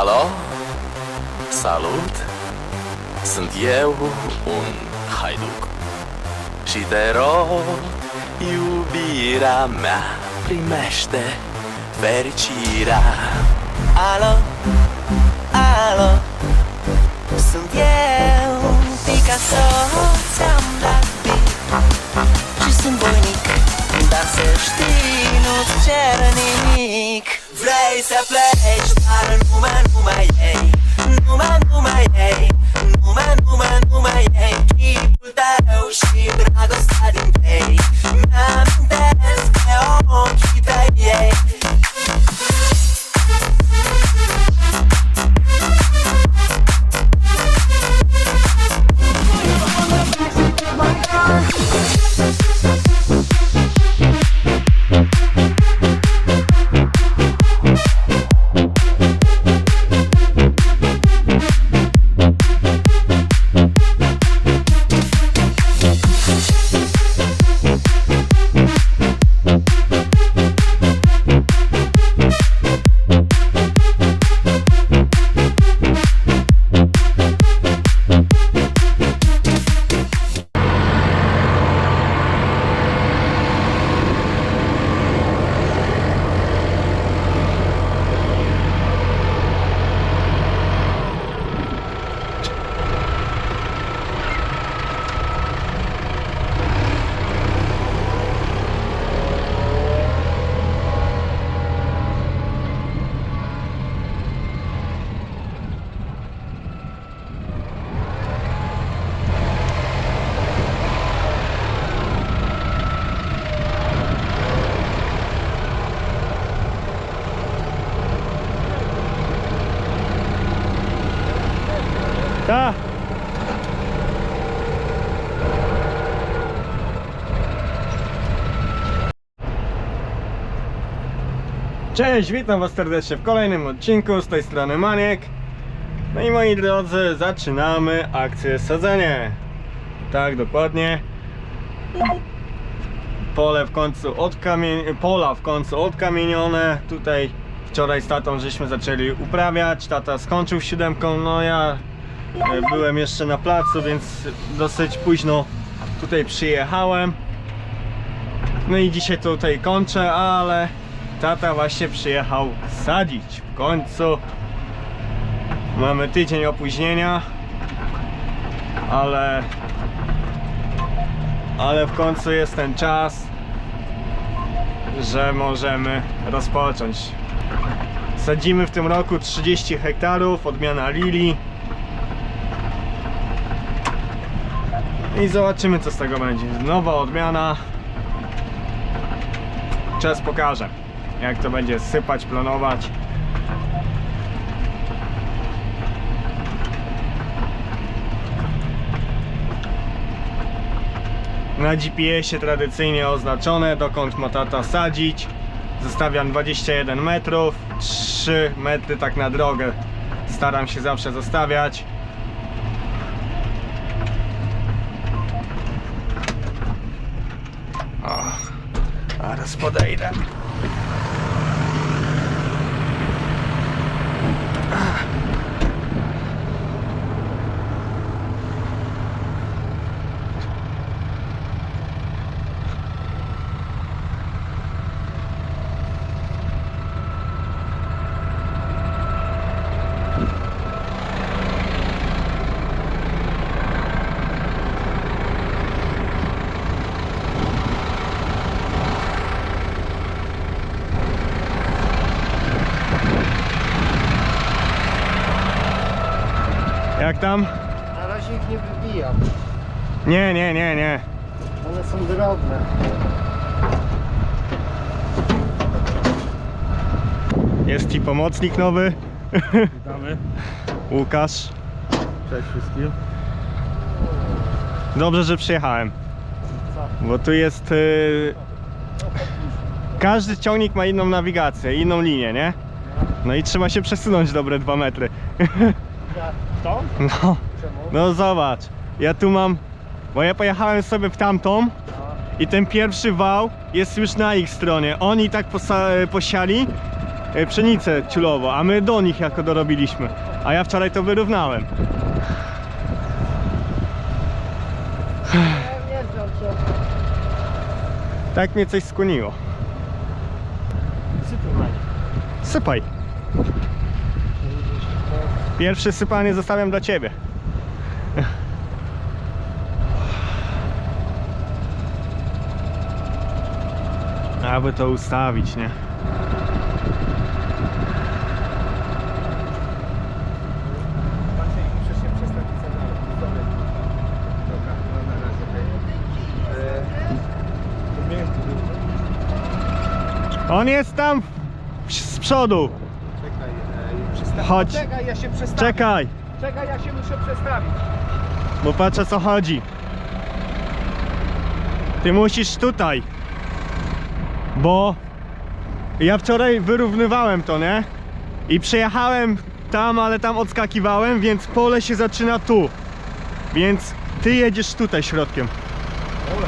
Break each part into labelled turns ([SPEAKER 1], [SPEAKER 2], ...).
[SPEAKER 1] Alo? Salut! Sunt eu, un haiduc. Și te rog, iubirea mea, primește fericirea.
[SPEAKER 2] Alo? Alo? Sunt eu! să ți-am dat bit Și sunt voinic, dar să știi, nu-ți cer nimic. Vrei să pleci, dar nu mă, nu mai ei. Nu mă, nu mai ei. Nu mă, nu mă, nu mai ei. Chipul tău
[SPEAKER 3] și Cześć, witam was serdecznie w kolejnym odcinku, z tej strony Maniek No i moi drodzy, zaczynamy akcję sadzenie Tak, dokładnie Pole w końcu. Pola w końcu odkamienione Tutaj wczoraj z tatą żeśmy zaczęli uprawiać Tata skończył siódemką, no ja E, Byłem jeszcze na placu, więc dosyć późno tutaj przyjechałem. No i dzisiaj tutaj kończę, ale tata właśnie przyjechał sadzić. W końcu mamy tydzień opóźnienia, ale ale w końcu jest ten czas, że możemy rozpocząć. Sadzimy w tym roku 30 hektarów, odmiana lilii. I zobaczymy co z tego będzie. Nowa odmiana. Czas pokaże. Jak to będzie sypać, planować. Na GPS-ie tradycyjnie oznaczone dokąd ma tata sadzić. Zostawiam 21 metrów, 3 metry tak na drogę. Staram się zawsze zostawiać. O, zaraz podejdę. Jak tam?
[SPEAKER 4] Na razie ich nie wybijam.
[SPEAKER 3] Nie, nie, nie, nie.
[SPEAKER 4] One są drobne.
[SPEAKER 3] Jest ci pomocnik nowy.
[SPEAKER 4] Witamy.
[SPEAKER 3] Łukasz.
[SPEAKER 4] Cześć wszystkim.
[SPEAKER 3] Dobrze, że przyjechałem. Bo tu jest. y, Każdy ciągnik ma inną nawigację, inną linię, nie? No i trzeba się przesunąć dobre dwa metry. No,
[SPEAKER 4] Czemu?
[SPEAKER 3] no zobacz. ja tu mam, bo ja pojechałem sobie w tamtą i ten pierwszy wał jest już na ich stronie. Oni tak posa- posiali e, pszenicę ciulowo, a my do nich jako dorobiliśmy. A ja wczoraj to wyrównałem. Tak mnie coś skłoniło.
[SPEAKER 4] Nich.
[SPEAKER 3] Sypaj. Pierwsze sypanie zostawiam dla ciebie. Aby to ustawić, nie?
[SPEAKER 4] Był.
[SPEAKER 3] On jest tam z przodu. Chodź.
[SPEAKER 4] Czekaj, ja się przestawię.
[SPEAKER 3] Czekaj,
[SPEAKER 4] Czekaj, ja się muszę przestawić.
[SPEAKER 3] bo patrz o co chodzi. Ty musisz tutaj. Bo ja wczoraj wyrównywałem to, nie? I przejechałem tam, ale tam odskakiwałem, więc pole się zaczyna tu. Więc ty jedziesz tutaj środkiem.
[SPEAKER 4] Ole,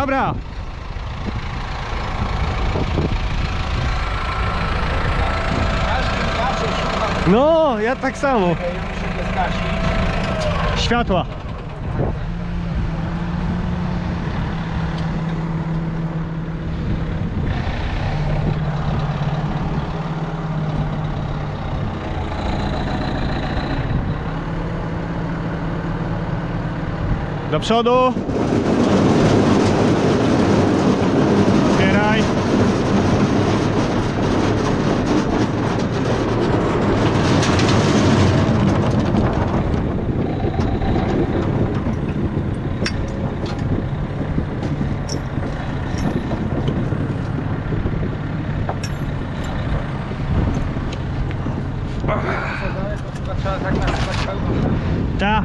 [SPEAKER 3] Dobra. No, ja tak samo. Światła. Do przodu. Otwieraj.
[SPEAKER 4] Co dalej, to chyba trzeba tak nazywać pełną.
[SPEAKER 3] Ta.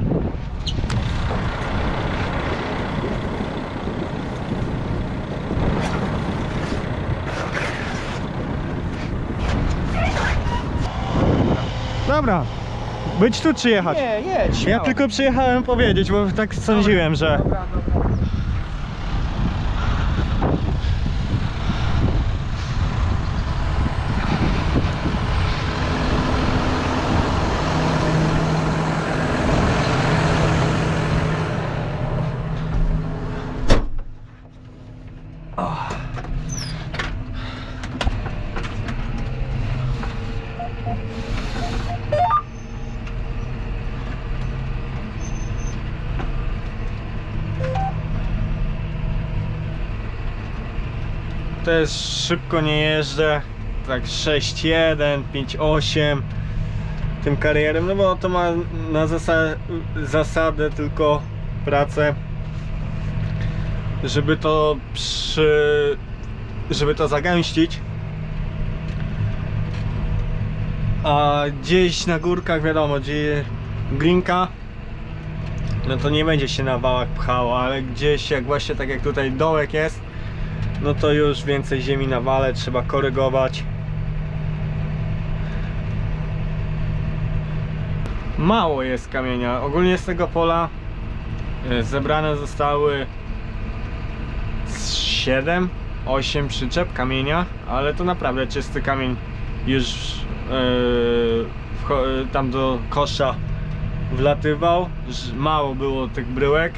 [SPEAKER 3] Dobra. Być tu czy jechać?
[SPEAKER 4] Nie, jedź.
[SPEAKER 3] Ja
[SPEAKER 4] śmiało.
[SPEAKER 3] tylko przyjechałem powiedzieć, bo tak sądziłem, że.
[SPEAKER 4] Dobra, dobra.
[SPEAKER 3] Też szybko nie jeżdżę. Tak 6.1, 5.8 tym karierem, no bo to ma na zasa- zasadę tylko pracę, żeby to przy, żeby to zagęścić. A gdzieś na górkach wiadomo, gdzie glinka, no to nie będzie się na wałach pchało, ale gdzieś jak właśnie tak jak tutaj dołek jest, no to już więcej ziemi na wale trzeba korygować. Mało jest kamienia. Ogólnie z tego pola e, zebrane zostały 7, 8 przyczep kamienia, ale to naprawdę czysty kamień już e, tam do kosza wlatywał. Mało było tych bryłek,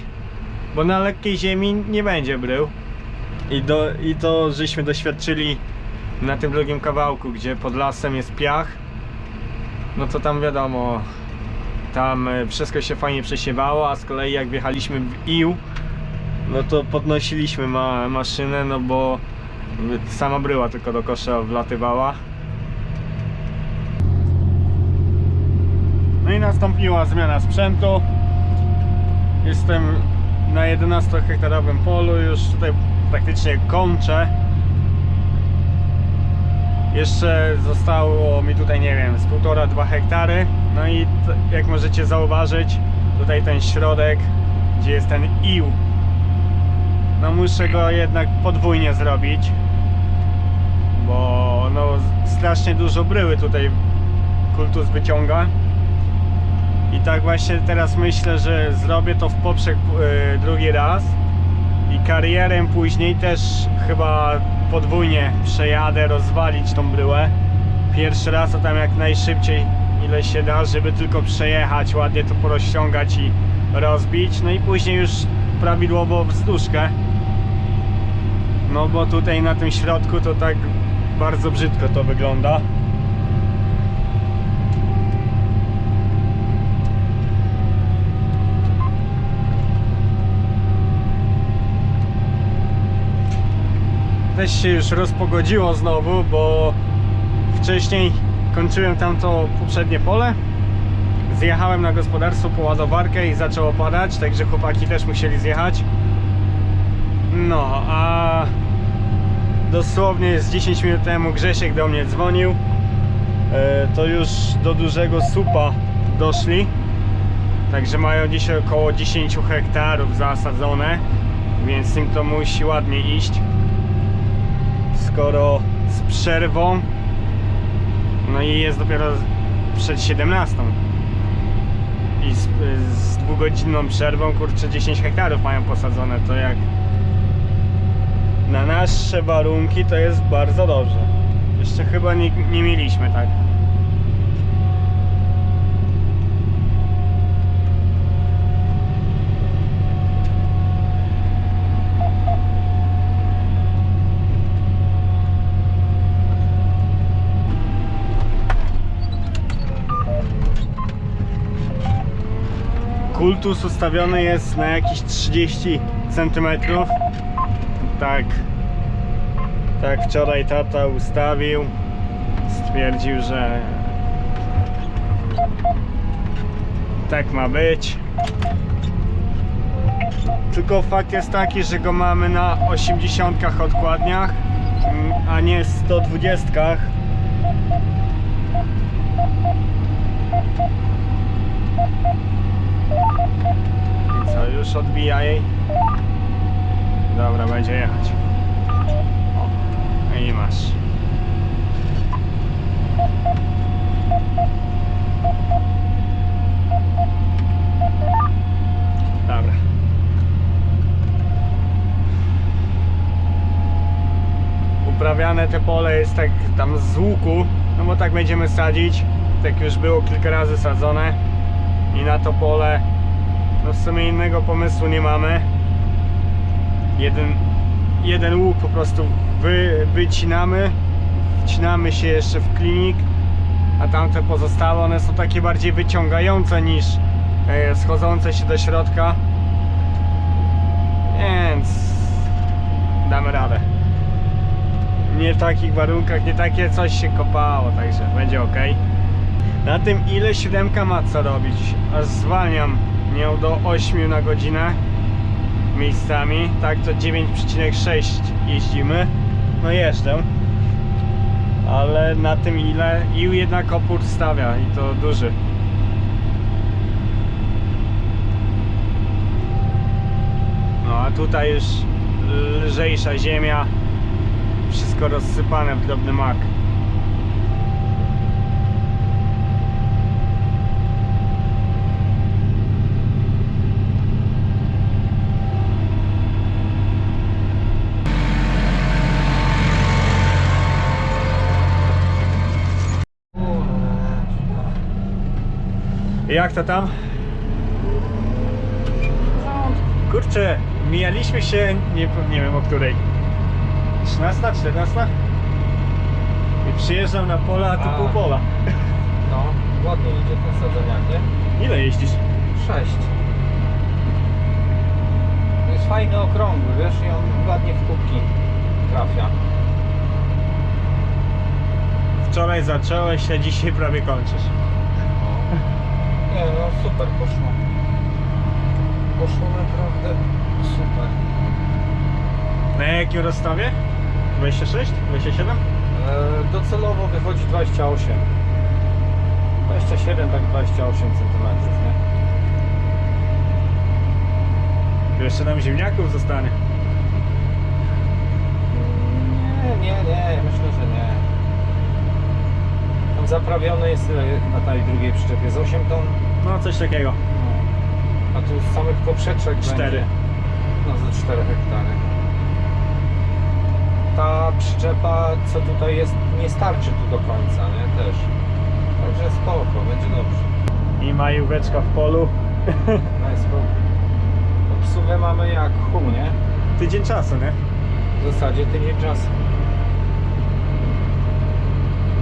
[SPEAKER 3] bo na lekkiej ziemi nie będzie brył. I, do, I to żeśmy doświadczyli na tym drugim kawałku, gdzie pod lasem jest piach. No to tam wiadomo, tam e, wszystko się fajnie przesiewało, a z kolei jak wjechaliśmy w ił, no to podnosiliśmy ma, maszynę, no bo sama bryła tylko do kosza wlatywała. No i nastąpiła zmiana sprzętu. Jestem na 11 hektarowym polu, już tutaj praktycznie kończę. Jeszcze zostało mi tutaj, nie wiem, z półtora, dwa hektary. No i jak możecie zauważyć, tutaj ten środek, gdzie jest ten ił, no muszę go jednak podwójnie zrobić, bo no strasznie dużo bryły tutaj kultus wyciąga. I tak właśnie teraz myślę, że zrobię to w poprzek y, drugi raz i karierem później też chyba podwójnie przejadę, rozwalić tą bryłę. Pierwszy raz to tam jak najszybciej ile się da, żeby tylko przejechać, ładnie to porozciągać i rozbić. No i później już prawidłowo wzdłużkę. No bo tutaj na tym środku to tak bardzo brzydko to wygląda. Też się już rozpogodziło znowu, bo wcześniej kończyłem tamto poprzednie pole. Zjechałem na gospodarstwo po ładowarkę i zaczęło padać, także chłopaki też musieli zjechać. No, a dosłownie z 10 minut temu Grzesiek do mnie dzwonił. E, To już do dużego supa doszli. Także mają dzisiaj około 10 hektarów zasadzone, więc im to musi ładnie iść skoro z przerwą. No i jest dopiero przed 17 i z, z dwugodzinną przerwą kurczę 10 hektarów mają posadzone. To jak na nasze warunki to jest bardzo dobrze. Jeszcze chyba nie, nie mieliśmy tak Kultus ustawiony jest na jakieś 30 cm. Tak. Tak wczoraj tata ustawił. Stwierdził, że tak ma być. Tylko fakt jest taki, że go mamy na 80 odkładniach, mm, a nie 120. I co, już odbija jej? Dobra, będzie jechać. O, i masz. Dobra. Uprawiane te pole jest tak tam z łuku, no bo tak będziemy sadzić. Tak już było kilka razy sadzone. I na to pole no w sumie innego pomysłu nie mamy. Jeden, jeden łuk po prostu wy, wycinamy, wcinamy się jeszcze w klinik, a tamte pozostałe one są takie bardziej wyciągające niż e, schodzące się do środka. Więc damy radę. Nie w takich warunkach, nie takie coś się kopało, także będzie ok. Na tym ile siódemka ma co robić, aż zwalniam nią do 8 na godzinę miejscami, tak to 9,6 jeździmy, no jeżdżę, ale na tym ile? I jednak opór stawia i to duży. No a tutaj już lżejsza ziemia, wszystko rozsypane w drobny mak. Jak to tam? Kurczę, mijaliśmy się, nie, nie wiem o której. 13, 14? I przyjeżdżam na pola, a tu
[SPEAKER 4] A.
[SPEAKER 3] pół pola.
[SPEAKER 4] No, ładnie idzie ten sadzeniak, nie?
[SPEAKER 3] Ile jeździsz?
[SPEAKER 4] Sześć. Jest fajny, okrągły, wiesz, i on ładnie w kubki trafia.
[SPEAKER 3] Wczoraj zacząłeś, a dzisiaj prawie kończysz.
[SPEAKER 4] Nie no, super poszło. poszło naprawdę super.
[SPEAKER 3] Na jakim rozstawie? 26? 27?
[SPEAKER 4] E, docelowo wychodzi 28. 27, tak 28 cm, nie?
[SPEAKER 3] Jeszcze nam ziemniaków zostanie.
[SPEAKER 4] Nie, nie, nie, myślę, że nie. Tam zaprawione jest e, na tej drugiej przyczepie z 8 ton,
[SPEAKER 3] No coś takiego.
[SPEAKER 4] a tu z samych poprzeczek
[SPEAKER 3] Cztery.
[SPEAKER 4] będzie, No ze 4 hektary. Ta przyczepa, co tutaj jest, nie starczy tu do końca, nie? Też. Także spoko, będzie dobrze.
[SPEAKER 3] I majóweczka w polu.
[SPEAKER 4] Daj spokój. Obsługę mamy jak hum, nie?
[SPEAKER 3] Tydzień czasu, nie?
[SPEAKER 4] W zasadzie tydzień czasu.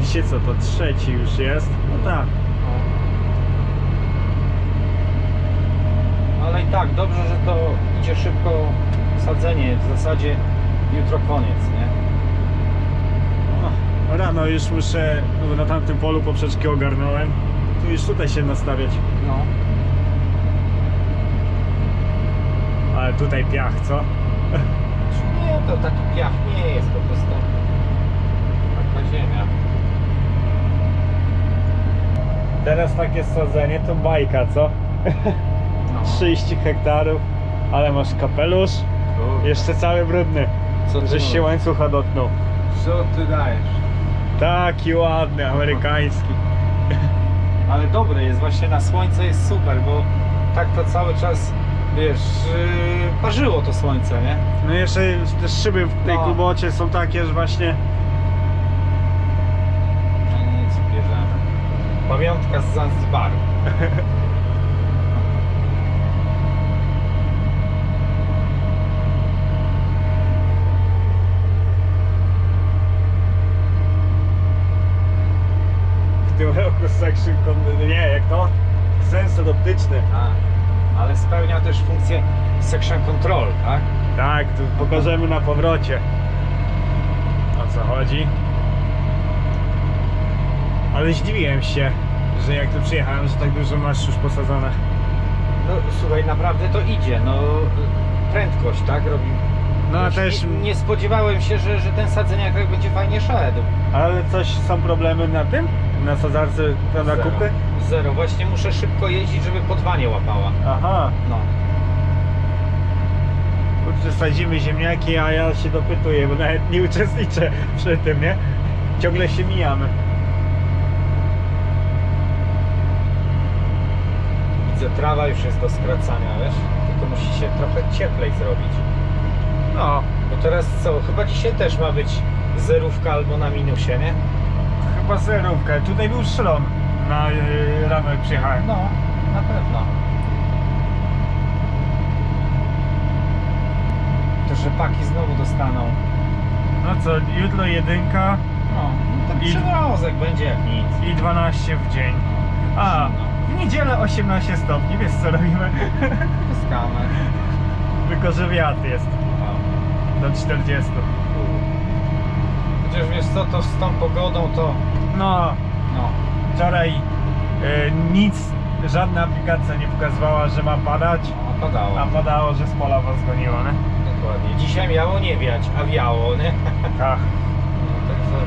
[SPEAKER 3] Dzisiaj co, to trzeci już jest? No tak.
[SPEAKER 4] Ale i tak, dobrze, że to idzie szybko sadzenie. W zasadzie jutro koniec, nie?
[SPEAKER 3] O, rano już muszę, no bo na tamtym polu poprzeczki ogarnąłem. Tu już tutaj się nastawiać.
[SPEAKER 4] No.
[SPEAKER 3] Ale tutaj piach, co?
[SPEAKER 4] Nie, to taki piach nie jest po prostu taka ziemia.
[SPEAKER 3] Teraz takie sadzenie to bajka, co?
[SPEAKER 4] No.
[SPEAKER 3] 30 hektarów, ale masz kapelusz, jeszcze cały brudny,
[SPEAKER 4] Co ty
[SPEAKER 3] żeś się
[SPEAKER 4] mówisz?
[SPEAKER 3] łańcucha dotknął.
[SPEAKER 4] Co ty dajesz?
[SPEAKER 3] Taki ładny, amerykański.
[SPEAKER 4] Ale dobre jest, właśnie na słońce jest super, bo tak to cały czas, wiesz, yy, parzyło to słońce, nie?
[SPEAKER 3] No jeszcze te szyby w tej
[SPEAKER 4] No.
[SPEAKER 3] kubocie są takie, że właśnie
[SPEAKER 4] No nic, bierzemy. Pamiątka z Zanzibaru.
[SPEAKER 3] roku section, con- nie, jak to? Sensor optyczny.
[SPEAKER 4] A, ale spełnia też funkcję section control, tak?
[SPEAKER 3] Tak, to pokażemy na powrocie. O co chodzi? Ale zdziwiłem się, że jak tu przyjechałem, że tak dużo masz już posadzone.
[SPEAKER 4] No słuchaj, naprawdę to idzie, no prędkość, tak? Robi.
[SPEAKER 3] No a też,
[SPEAKER 4] Nie, nie spodziewałem się, że, że ten sadzeniak tak będzie fajnie szedł.
[SPEAKER 3] Ale coś są problemy na tym? Na sadzarce, na
[SPEAKER 4] Zero.
[SPEAKER 3] kupy?
[SPEAKER 4] Zero. Właśnie muszę szybko jeździć, żeby podwanie łapała.
[SPEAKER 3] Aha,
[SPEAKER 4] No.
[SPEAKER 3] kurczę, sadzimy ziemniaki, a ja się dopytuję, bo nawet nie uczestniczę przy tym, nie? Ciągle się mijamy.
[SPEAKER 4] Widzę, trawa już jest do skracania, wiesz? Tylko musi się trochę cieplej zrobić.
[SPEAKER 3] No,
[SPEAKER 4] Bo teraz co? Chyba dzisiaj też ma być zerówka albo na minusie, nie?
[SPEAKER 3] chyba zerówka. Tutaj był szlon na yy, rano jak przyjechałem.
[SPEAKER 4] No, na pewno. To rzepaki znowu dostaną.
[SPEAKER 3] No co, jutro jedynka
[SPEAKER 4] No, no to
[SPEAKER 3] I-
[SPEAKER 4] przymrozek będzie jak nic.
[SPEAKER 3] i 12 w dzień. A, w niedzielę 18 stopni, wiesz co robimy?
[SPEAKER 4] Bez kamer.
[SPEAKER 3] Tylko, że wiatr jest
[SPEAKER 4] O,
[SPEAKER 3] do 40.
[SPEAKER 4] Chociaż wiesz co, to z tą pogodą to...
[SPEAKER 3] No,
[SPEAKER 4] No,
[SPEAKER 3] wczoraj y, nic, żadna aplikacja nie pokazywała, że ma padać,
[SPEAKER 4] no padało.
[SPEAKER 3] a padało, że z pola was goniło, nie?
[SPEAKER 4] Dokładnie. Dzisiaj miało nie wiać, a wiało, nie?
[SPEAKER 3] Tak.
[SPEAKER 4] No, także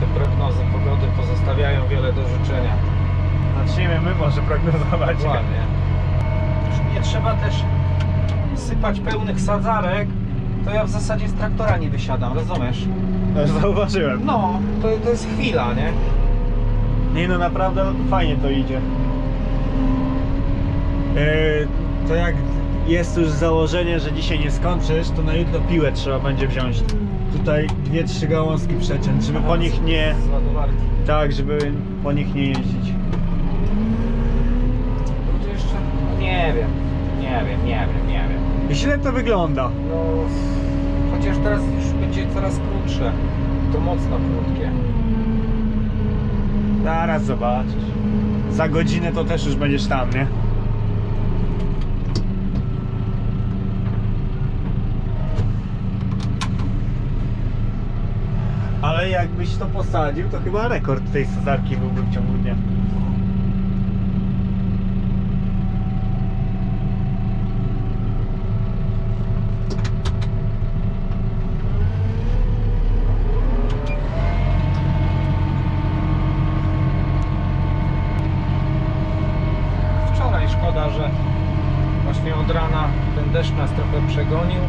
[SPEAKER 4] te prognozy pogody pozostawiają wiele do życzenia.
[SPEAKER 3] Zacznijmy my może prognozować.
[SPEAKER 4] Dokładnie. Nie trzeba też sypać pełnych sadzarek, to ja w zasadzie z traktora nie wysiadam, rozumiesz?
[SPEAKER 3] No, Zauważyłem.
[SPEAKER 4] No, to, to jest chwila, nie?
[SPEAKER 3] Nie no, naprawdę fajnie to idzie. Yy, to jak jest już założenie, że dzisiaj nie skończysz, to na jutro piłę trzeba będzie wziąć. Tutaj dwie, trzy gałązki przeciąć, żeby po nich nie...
[SPEAKER 4] Z ładowarki.
[SPEAKER 3] Tak, żeby po nich nie jeździć.
[SPEAKER 4] No to jeszcze... Nie wiem, nie wiem, nie wiem, nie wiem.
[SPEAKER 3] I źle to wygląda.
[SPEAKER 4] No, chociaż teraz już będzie coraz krótsze. To mocno krótkie.
[SPEAKER 3] Zaraz zobaczysz. Za godzinę to też już będziesz tam, nie? Ale jakbyś to posadził, to chyba rekord tej sadzarki byłby w ciągu dnia.
[SPEAKER 4] Przegonił.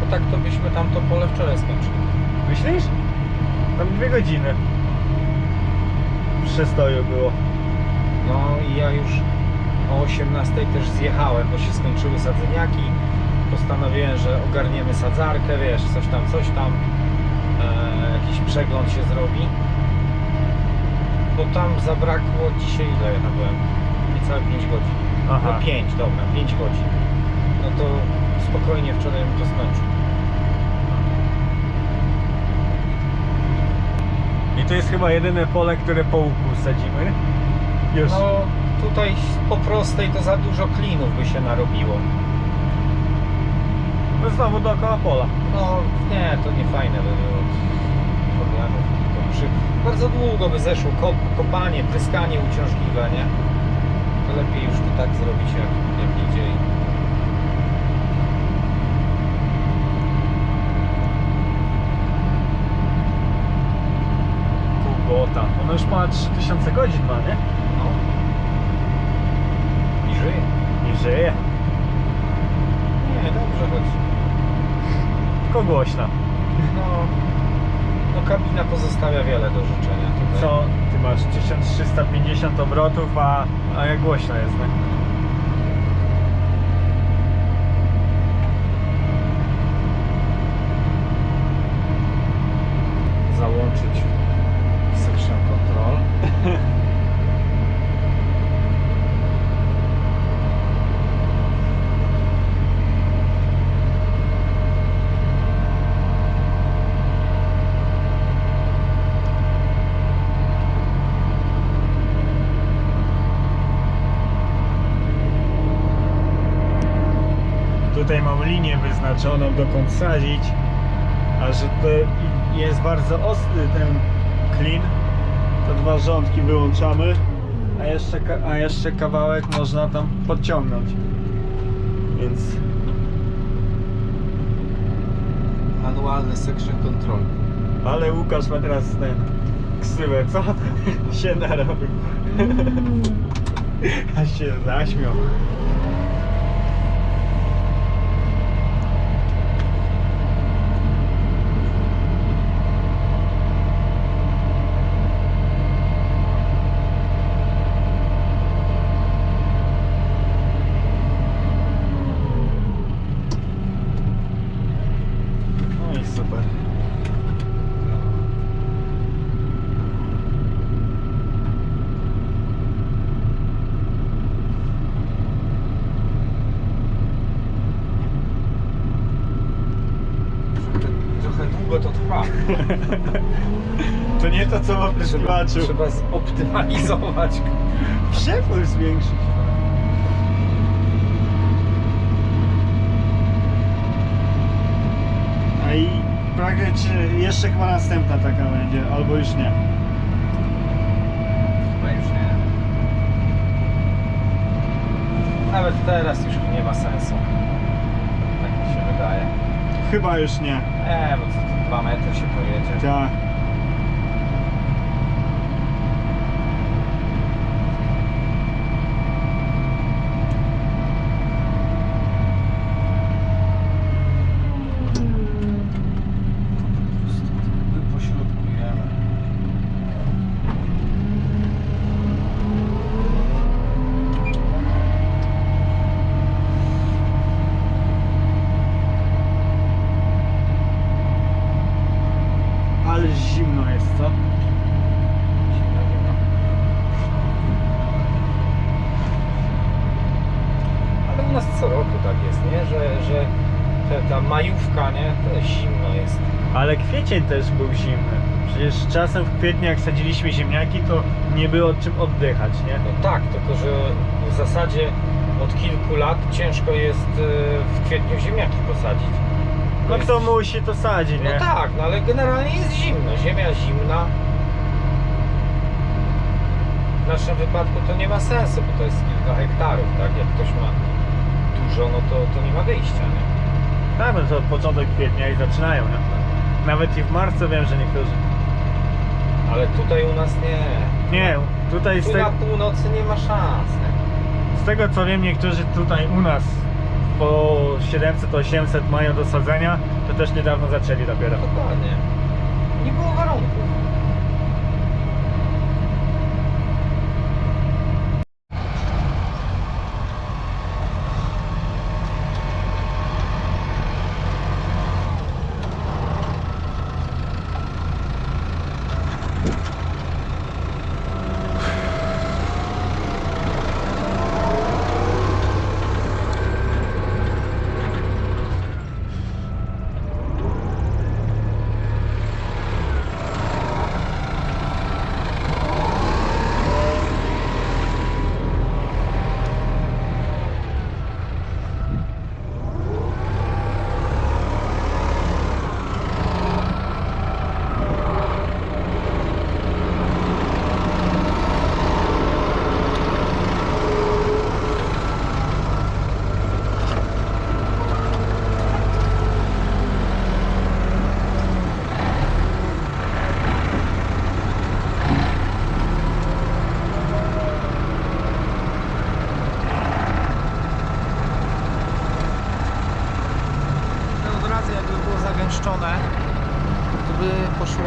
[SPEAKER 4] Bo tak to byśmy tam to pole wczoraj skończyli.
[SPEAKER 3] Myślisz? Tam dwie godziny. Przestoju było.
[SPEAKER 4] No i ja już o 18 też zjechałem, bo się skończyły sadzeniaki. Postanowiłem, że ogarniemy sadzarkę, wiesz, coś tam, coś tam. E, jakiś przegląd się zrobi. Bo tam zabrakło dzisiaj ile ja byłem? Niecałe 5 godzin.
[SPEAKER 3] Aha.
[SPEAKER 4] No 5, dobra, 5 godzin. No to spokojnie wczoraj bym to skończył.
[SPEAKER 3] I to jest chyba jedyne pole, które po łuku sadzimy. Już.
[SPEAKER 4] No tutaj po prostej to za dużo klinów by się narobiło.
[SPEAKER 3] No znowu dookoła pola.
[SPEAKER 4] No nie, to nie fajne by było. Problemów. Przy... Bardzo długo by zeszło kop, kopanie, pryskanie uciążliwe, nie? To lepiej już to tak zrobić jak, jak idzie.
[SPEAKER 3] Kubota. Ono już ma 3000 godzin ma, nie?
[SPEAKER 4] No. I żyje.
[SPEAKER 3] I żyje.
[SPEAKER 4] Nie, dobrze chodzi.
[SPEAKER 3] Tylko głośna.
[SPEAKER 4] No, no kabina pozostawia wiele do życzenia tutaj.
[SPEAKER 3] Co? Ty masz 1350 obrotów, a, a jak głośno jest, nie?
[SPEAKER 4] Załączyć section control.
[SPEAKER 3] Tutaj mam linię wyznaczoną dokąd sadzić, a że to jest bardzo ostry ten klin, to dwa rządki wyłączamy, a jeszcze, a jeszcze kawałek można tam podciągnąć. Więc
[SPEAKER 4] Manualny section control.
[SPEAKER 3] Ale Łukasz ma teraz ten ksywę, co? się narobił. A się zaśmiał. No i super.
[SPEAKER 4] Trochę, trochę długo to trwa.
[SPEAKER 3] To nie to co ma
[SPEAKER 4] Trzeba,
[SPEAKER 3] trzeba,
[SPEAKER 4] trzeba zoptymalizować.
[SPEAKER 3] Przepływ zwiększyć. A i pragnę, czy jeszcze chyba następna taka będzie, albo już nie.
[SPEAKER 4] Chyba już nie. Nawet teraz już nie ma sensu. Tak mi się wydaje.
[SPEAKER 3] Chyba już nie.
[SPEAKER 4] Nie, bo co tu dwa metry się pojedzie.
[SPEAKER 3] Tak.
[SPEAKER 4] Wypośrodkujemy.
[SPEAKER 3] Ale zimno jest, co?
[SPEAKER 4] Zimno, zimno. Ale u nas co roku tak jest, nie? Że, że te, ta majówka, nie? To jest zimno jest.
[SPEAKER 3] Ale kwiecień też był zimny. Czasem w kwietniu jak sadziliśmy ziemniaki, to nie było czym oddychać, nie?
[SPEAKER 4] No tak, tylko że w zasadzie od kilku lat ciężko jest e, w kwietniu ziemniaki posadzić.
[SPEAKER 3] No
[SPEAKER 4] jest-
[SPEAKER 3] kto musi, to sadzi,
[SPEAKER 4] No
[SPEAKER 3] nie?
[SPEAKER 4] tak, no ale generalnie jest zimno. Ziemia zimna. W naszym wypadku to nie ma sensu, bo to jest kilka hektarów, tak? Jak ktoś ma dużo, no to, to nie ma wyjścia, nie?
[SPEAKER 3] Tak, no to początek kwietnia i zaczynają, nie? Nawet i w marcu wiem, że niektórzy.
[SPEAKER 4] Ale tutaj u nas nie.
[SPEAKER 3] Nie, tutaj z,
[SPEAKER 4] Tu
[SPEAKER 3] te,
[SPEAKER 4] na północy nie ma szans, nie?
[SPEAKER 3] z tego co wiem, niektórzy tutaj u nas po 700-800 mają do sadzenia, to też niedawno zaczęli dopiero.
[SPEAKER 4] Dokładnie. Nie było warunków. No od razu jakby było zagęszczone, to by poszło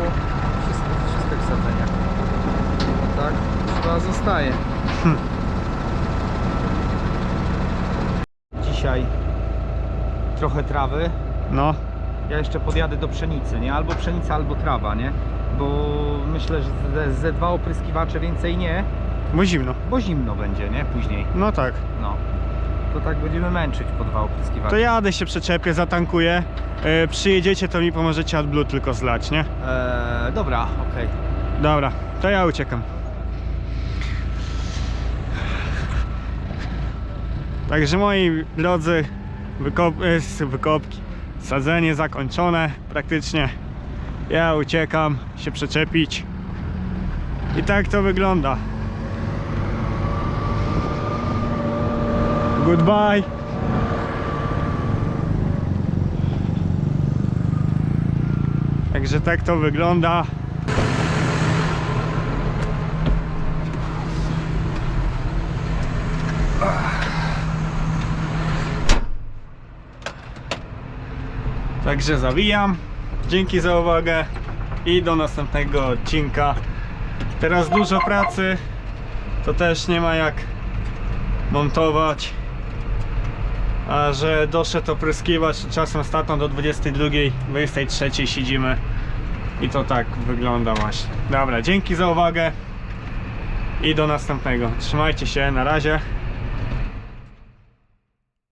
[SPEAKER 4] wszystko, wszystko w sadzeniach. Tak? Chyba zostaje. Dzisiaj trochę trawy.
[SPEAKER 3] No,
[SPEAKER 4] Ja jeszcze podjadę do pszenicy, nie? Albo pszenica, albo trawa, nie? Bo myślę, że ze, ze dwa opryskiwacze więcej nie,
[SPEAKER 3] bo zimno.
[SPEAKER 4] bo zimno będzie, nie? Później.
[SPEAKER 3] No tak.
[SPEAKER 4] No. To tak będziemy męczyć po dwa opryskiwacze.
[SPEAKER 3] To jadę się przyczepię, zatankuję. E, przyjedziecie, to mi pomożecie AdBlue tylko zlać, nie?
[SPEAKER 4] Eee, dobra, okej.
[SPEAKER 3] Dobra, to ja uciekam. Także moi drodzy, wykop, e, s- wykopki, sadzenie zakończone praktycznie. Ja uciekam się przyczepić. I tak to wygląda. Goodbye. Także tak to wygląda. Także zawijam. Dzięki za uwagę i do następnego odcinka. Teraz dużo pracy, to też nie ma jak montować. A że doszedł opryskiwacz czasem statą do 22, 23 siedzimy i to tak wygląda właśnie. Dobra, dzięki za uwagę i do następnego. Trzymajcie się, na razie.